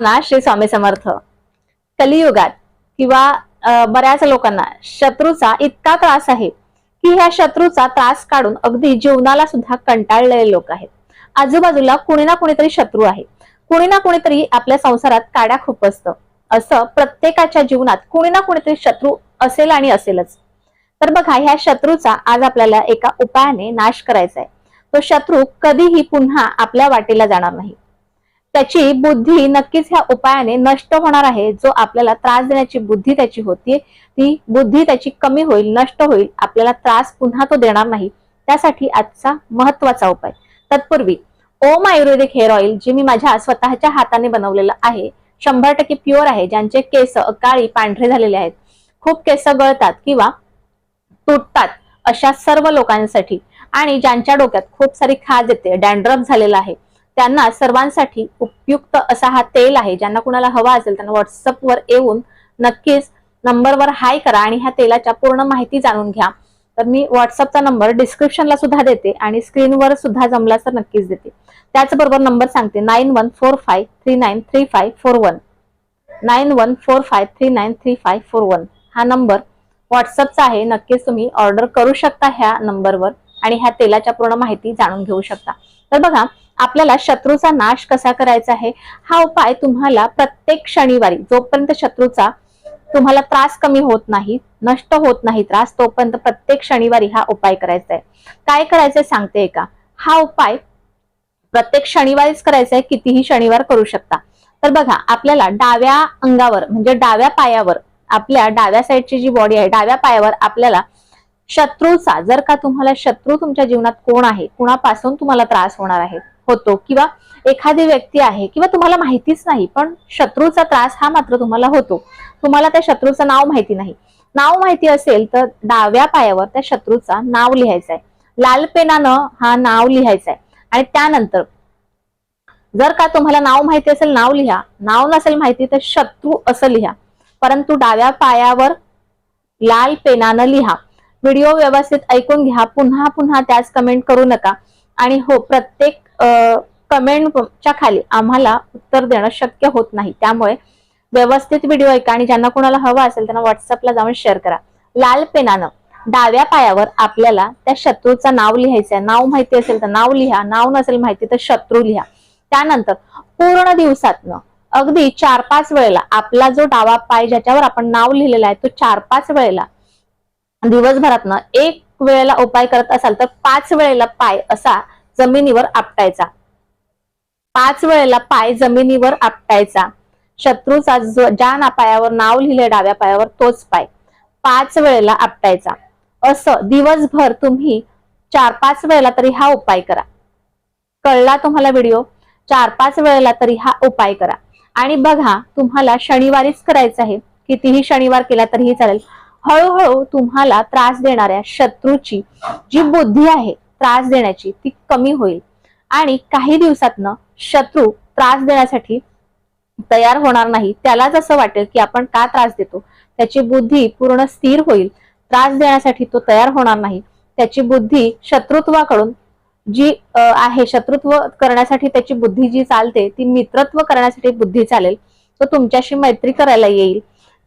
ना श्री स्वामी समर्थ. कलियुगात किंवा बऱ्याच लोकांना शत्रूचा इतका त्रास आहे की ह्या शत्रूचा त्रास काढून अगदी जीवनाला सुद्धा कंटाळलेले लोक आहेत. आजूबाजूला कुणी ना कुणीतरी शत्रू आहे. कुणी ना कुणीतरी आपल्या संसारात काड्या खूप असतं. असं प्रत्येकाच्या जीवनात कुणी ना कुणीतरी शत्रू असेल आणि असेलच. तर बघा ह्या शत्रूचा आज आपल्याला एका उपायाने नाश करायचा आहे तो शत्रू कधीही पुन्हा आपल्या वाटेला जाणार नाही. त्याची बुद्धी नक्कीच ह्या उपायाने नष्ट होणार आहे. जो आपल्याला त्रास देण्याची बुद्धी त्याची होती ती बुद्धी त्याची कमी होईल नष्ट होईल आपल्याला त्रास पुन्हा तो देणार नाही. त्यासाठी आजचा महत्त्वाचा उपाय. तत्पूर्वी ओम आयुर्वेदिक हेअर ऑइल जे मी माझ्या स्वतःच्या हाताने बनवलेलं आहे शंभर टक्के प्युअर आहे ज्यांचे केस काळी पांढरे झालेले आहेत. खूप केस गळतात किंवा तुटतात अशा सर्व लोकांसाठी. आणि ज्यांच्या डोक्यात खूप सारी खाज येते डॅन्ड्रफ झालेला आहे. त्यांना सर्वांसाठी उपयुक्त असा हा तेल आहे. ज्यांना कुणाला हवा असेल त्यांना व्हॉट्सअपवर येऊन नक्कीच नंबरवर हाय करा आणि ह्या तेलाच्या पूर्ण माहिती जाणून घ्या. तर मी व्हॉट्सअपचा नंबर डिस्क्रिप्शनला सुद्धा देते आणि स्क्रीनवर सुद्धा जमला तर नक्कीच देते. त्याचबरोबर नंबर सांगते nine one four five three nine three five four one nine one four five three nine three five four one हा नंबर व्हॉट्सअपचा आहे. नक्कीच तुम्ही ऑर्डर करू शकता ह्या नंबरवर आणि ह्या तेलाच्या पूर्ण माहिती जाणून घेऊ शकता. तर बघा आपल्याला शत्रूचा नाश कसा करायचा आहे? हा उपाय तुम्हाला प्रत्येक शनिवारी जोपर्यंत शत्रूचा तुम्हाला त्रास कमी होत नाही नष्ट होत नाही त्रास तोपर्यंत प्रत्येक शनिवारी हा उपाय करायचा आहे. काय करायचंय सांगते का हा उपाय प्रत्येक शनिवारीच करायचा आहे कितीही शनिवार करू शकता. तर बघा आपल्याला डाव्या अंगावर म्हणजे डाव्या पायावर आपल्या डाव्या साईडची जी बॉडी आहे डाव्या पायावर आपल्याला शत्रूचा जर का तुम्हाला शत्रू तुमच्या जीवनात कोण आहे कुणापासून तुम्हाला त्रास होणार आहे? होतो किंवा एखादी व्यक्ती आहे किंवा तुम्हाला माहितीच नाही पण शत्रूचा त्रास हा मात्र तुम्हाला होतो. तुम्हाला त्या शत्रूचं नाव माहिती नाही. नाव माहिती असेल तर डाव्या पायावर त्या शत्रूचा नाव लिहायचं आहे. लाल पेनानं हा नाव लिहायचं आहे. आणि त्यानंतर जर का तुम्हाला नाव माहिती असेल नाव लिहा. नाव नसेल माहिती तर शत्रू असं लिहा. परंतु डाव्या पायावर लाल पेनानं लिहा. व्हिडिओ व्यवस्थित ऐकून घ्या. पुन्हा पुन्हा त्याच कमेंट करू नका. आणि हो प्रत्येक कमेंटच्या खाली आम्हाला उत्तर देणं शक्य होत नाही. त्यामुळे व्यवस्थित व्हिडिओ ऐका आणि ज्यांना कोणाला हवा असेल त्यांना व्हॉट्सअपला जाऊन शेअर करा. लाल पेनानं डाव्या पायावर आपल्याला त्या शत्रूचं नाव लिहायचं आहे. नाव माहिती असेल तर नाव लिहा नाव नसेल माहिती तर शत्रू लिहा. त्यानंतर पूर्ण दिवसातनं अगदी चार पाच वेळेला आपला जो डावा पाय ज्याच्यावर आपण नाव लिहिलेला आहे तो चार पाच वेळेला दिवसभरातनं एक वेळेला उपाय करत असाल तर पाच वेळेला पाय असा जमिनीवर आपटायचा. पाच वेळेला पाय जमिनीवर आपटायचा. शत्रूचा ज्या ना पायावर नाव लिहिले डाव्या पायावर तोच पाय. पाच वेळेला आपटायचा. असं दिवसभर तुम्ही चार पाच वेळेला तरी हा उपाय करा. कळला तुम्हाला व्हिडिओ? चार पाच वेळेला तरी हा उपाय करा. आणि बघा तुम्हाला शनिवारीच करायचं आहे. कितीही शनिवार केला तरीही चालेल. हळूहळू तुम्हाला त्रास देणाऱ्या शत्रूची जी बुद्धी आहे त्रास देण्याची ती कमी होईल. आणि काही दिवसातनं शत्रू त्रास देण्यासाठी तयार होणार नाही. त्यालाच असं वाटेल की आपण का त्रास देतो? त्याची बुद्धी पूर्ण स्थिर होईल. त्रास देण्यासाठी तो तयार होणार नाही. त्याची बुद्धी शत्रुत्वाकडून जी आहे शत्रुत्व करण्यासाठी त्याची बुद्धी जी चालते ती मित्रत्व करण्यासाठी बुद्धी चालेल. तो तुमच्याशी मैत्री करायला येईल.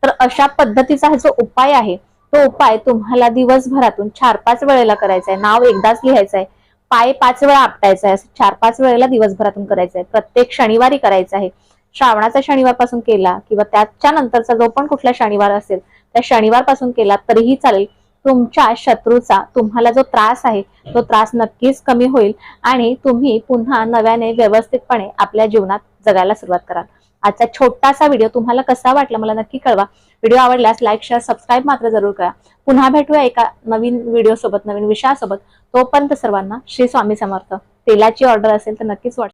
तर अशा पद्धतीचा हा जो उपाय आहे तो उपाय तुम्हाला दिवसभरातून चार पाच वेळेला करायचा आहे नाव एकदाच लिहायचं आहे पाय पाच वेळा आपटायचा आहे असं चार पाच वेळेला दिवसभरातून करायचं आहे प्रत्येक शनिवारी करायचं आहे श्रावणाचा शनिवारपासून केला किंवा त्याच्या नंतरचा जो पण कुठला शनिवार असेल त्या शनिवारपासून केला तरीही चालेल. तुमच्या शत्रूचा तुम्हाला जो त्रास आहे तो त्रास नक्कीच कमी होईल आणि तुम्ही पुन्हा नव्याने व्यवस्थितपणे आपल्या जीवनात जगायला सुरुवात कराल. आजचा छोटासा व्हिडिओ तुम्हाला कसा वाटला मला नक्की कळवा. व्हिडिओ आवडल्यास लाईक शेअर सबस्क्राईब मात्र जरूर करा. पुन्हा भेटूया एका नवीन व्हिडिओ सोबत नवीन विषयासोबत. तोपर्यंत सर्वांना श्री स्वामी समर्थ. तेलाची ऑर्डर असेल तर नक्कीच वाट